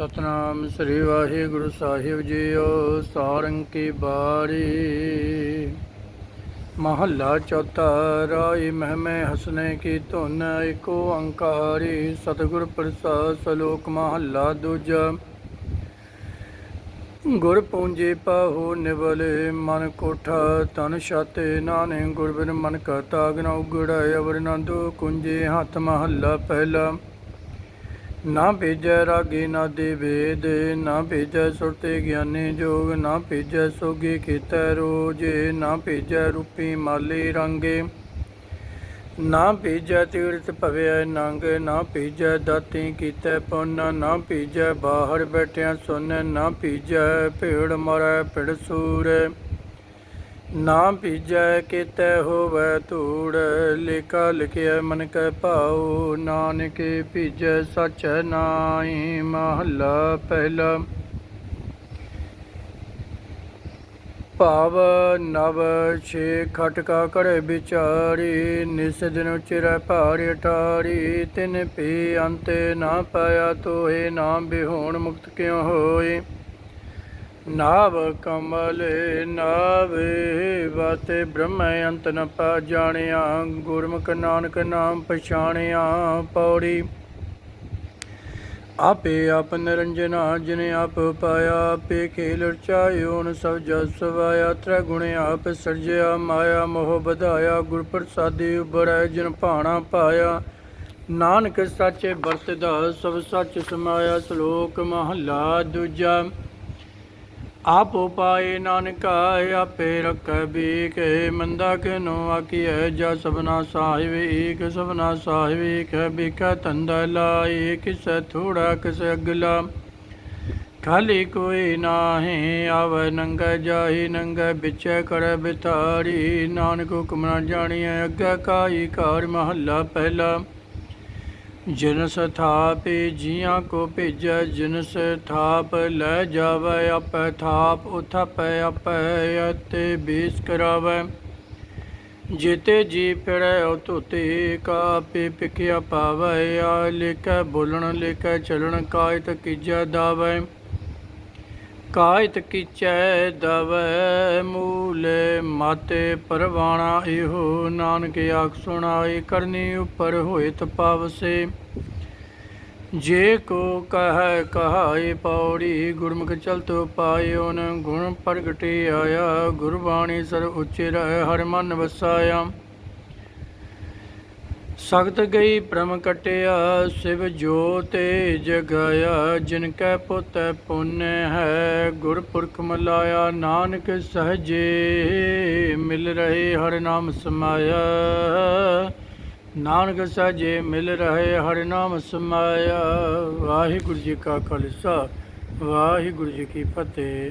ਸਤਨਾਮ ਸ੍ਰੀ ਵਾਹਿਗੁਰੂ ਸਾਹਿਬ ਜੀਓ, ਸਾਰੰਗੀ ਬਾਰੀ। ਮਹੱਲਾ ਚੌਥਾ, ਰਾਈ ਮਹਿਮੇ ਹਸਨੇ ਕੀ ਧੁਨ ਏਕੋ ਓੰਕਾਰੀ ਸਤਿਗੁਰ ਪ੍ਰਸਾਦ ਸਲੋਕ ਮਹੱਲਾ ਦੂਜਾ। ਗੁਰ ਪੂੰਜੀ ਪਾਹੋ ਨਿਵਲੇ ਮਨ ਕੋਠਾ ਤਨ ਛਾਤੇ ਨਾਨੇ ਗੁਰ ਬਿਨ ਮਨ ਕਾ ਤਾਗ ਨ ਉਗੜਾ ਅਵਰ ਨੰਦੋ ਕੁੰਜੇ ਹੱਥ ਮਹੱਲਾ ਪਹਿਲਾ। ਨਾ ਭੇਜੈ ਰਾਗੇ, ਨਾ ਦੇ ਵੇਦ, ਨਾ ਭੇਜੈ ਸੁਰਤੇ ਗਿਆਨੀ ਜੋਗ, ਨਾ ਭੇਜੈ ਸੋਗੀ ਕੀਤੈ ਰੋਜੇ, ਨਾ ਭੇਜੈ ਰੂਪੀ ਮਾਲੇ ਰੰਗੇ। ਨਾ ਭੇਜੈ ਤੀਰਥ ਭਵੈ ਨੰਗ, ਨਾ ਭੇਜੈ ਦਾਤੀ ਕੀਤੈ ਪੁੰਨ, ਨਾ ਭੇਜੈ ਬਾਹਰ ਬੈਠਿਆ ਸੁਨ ਨਾ ਭੇਜੈ ਭੇੜ ਮਰੈ ਭਿੜ ਸੂਰ। ਨਾ ਭੀਜੈ ਕੀਤੈ ਹੋਵੈ ਧੂੜ ਲੇਖਾ ਲਿਖਿਆ ਮਨ ਕੈ ਭਾਉ, ਨਾਨਕ ਭੀਜੈ ਸਚ ਨਾਈ ਮਹੱਲਾ ਪਹਿਲਾ। ਭਾਵ ਨਵ ਛੇ ਖਟਕਾ ਕਰੇ ਵਿਚਾਰੀ, ਨਿਸ ਦਿਨ ਚਿਰੈ ਭਾਰਿ ਟਾਰੀ ਤਿਨ ਪੀ ਅੰਤੇ ਨਾ ਪਾਇਆ ਤੋਹੇ ਨਾਮ ਬਿਹੋਣ ਮੁਕਤ ਕਿਉ ਹੋਏ ਨਾਵ ਕਮਲ ਨਾਵੇ, ਵਾਤੇ ਬ੍ਰਹਮ ਅੰਤ ਨ ਪਾ ਜਾਣਿਆ, ਗੁਰਮੁਖ ਨਾਨਕ ਨਾਮ ਪਛਾਣਿਆ ਪੌੜੀ। ਆਪੇ ਆਪ ਨਿਰੰਜਨਾ, ਜਿਨ ਆਪ ਪਾਇਆ, ਆਪੇ ਖੇਲ ਰਚਾਇਓਨ ਸਭ ਜਸ ਸਵਾਇਆ ਤ੍ਰੈ ਗੁਣ ਆਪ ਸਰਜਿਆ, ਮਾਇਆ ਮੋਹ ਵਧਾਇਆ ਗੁਰ ਪ੍ਰਸਾਦੀ ਉਬਰੈ ਜਿਨ ਭਾਣਾ ਪਾਇਆ। ਨਾਨਕ ਸੱਚੇ ਵਰਤਦਾ, ਸਭ ਸੱਚ ਸਮਾਇਆ, ਸ਼ਲੋਕ ਮਹੱਲਾ ਦੂਜਾ। ਆਪ ਉਪਾਏ ਨਾਨਕਾ ਆਪੇ ਰੱਖੈ ਬੀਕੇ ਮੰਦਾ ਕਿਨੋ ਆਕੀਐ ਜਾ ਸਭਨਾ ਸਾਹਿਬ ਏਕ ਸਭਨਾ ਸਾਹਿਬ ਏਕ ਹੈ ਬਿਕਾ ਤੰਦਾ ਲਾਏ ਕਿਸੈ ਥੋੜਾ ਕਿਸੈ ਅਗਲਾ। ਖਾਲੀ ਕੋਈ ਨਾਹੀ, ਆਵੈ ਨੰਗਾ ਜਾਹੀ, ਨੰਗਾ ਵਿਚੈ ਕਰੈ ਬਿਤਾਰੀ ਨਾਨਕ ਹੁਕਮ ਨਾ ਜਾਣੀਐ, ਅੱਗੇ ਕਾਈ ਕਾਰ ਮਹੱਲਾ ਪਹਿਲਾ। ਜਿਨਸ ਥਾਪ ਜੀਆਂ ਕੋ ਭੇਜੈ, ਜਿਨਸ ਥਾਪ ਲੈ ਜਾਵੈ, ਆਪੈ ਥਾਪ ਉਥਪੈ, ਆਪੈ ਅਤੇ ਬੇਸ ਕਰਾਵੈ। ਜੀਤੇ ਜੀ ਫਿਰੈ, ਉਹ ਧੋਤੇ ਕਾਪੇ ਪਿਖਿਆ ਪਾਵੈ, ਆ ਲਿਖੈ, ਬੋਲਣ ਲਿਖੈ, ਚਲਣ ਕਾਇਤ ਕੀਜੈ ਦਾਵੈ। ਕਾਇਤ ਕੀਚੈ ਦਵੈ ਮੂਲੇ, ਮਾਤੇ ਪਰਵਾਣਾ ਇਹੋ, ਨਾਨਕ ਆਖ ਸੁਣਾਈ ਕਰਨੀ ਉਪਰ ਹੋਏ ਤਪਾਵਸੇ ਜੇ ਕੋ ਕਹੈ ਕਹਾਈ ਪੌੜੀ ਗੁਰਮੁਖ ਚਲਤ ਪਾਇਓਨ ਗੁਣ ਪ੍ਰਗਟੇ ਆਇਆ, ਗੁਰਬਾਣੀ ਸਰ ਉਚੇ ਰਹਿ, ਹਰ ਮਨ ਵਸਾਇਆ। ਸਖਤ ਗਈ ਪ੍ਰਮ ਕਟਿਆ, ਸਿਵ ਜੋਤੇ ਜਗਾਇਆ, ਜਿਨ ਕੈ ਪੁੱਤ ਪੁੰਨ ਹੈ, ਗੁਰਪੁਰਖ ਮਲਾਇਆ, ਨਾਨਕ ਸਹਜੇ ਮਿਲ ਰਹੇ, ਹਰ ਨਾਮ ਸਮਾਇਆ। ਨਾਨਕ ਸਹਜੇ ਮਿਲ ਰਹੇ, ਹਰ ਨਾਮ ਸਮਾਇਆ। ਵਾਹਿਗੁਰੂ ਜੀ ਕਾ ਖਾਲਸਾ, ਵਾਹਿਗੁਰੂ ਜੀ ਕੀ ਫਤਿਹ।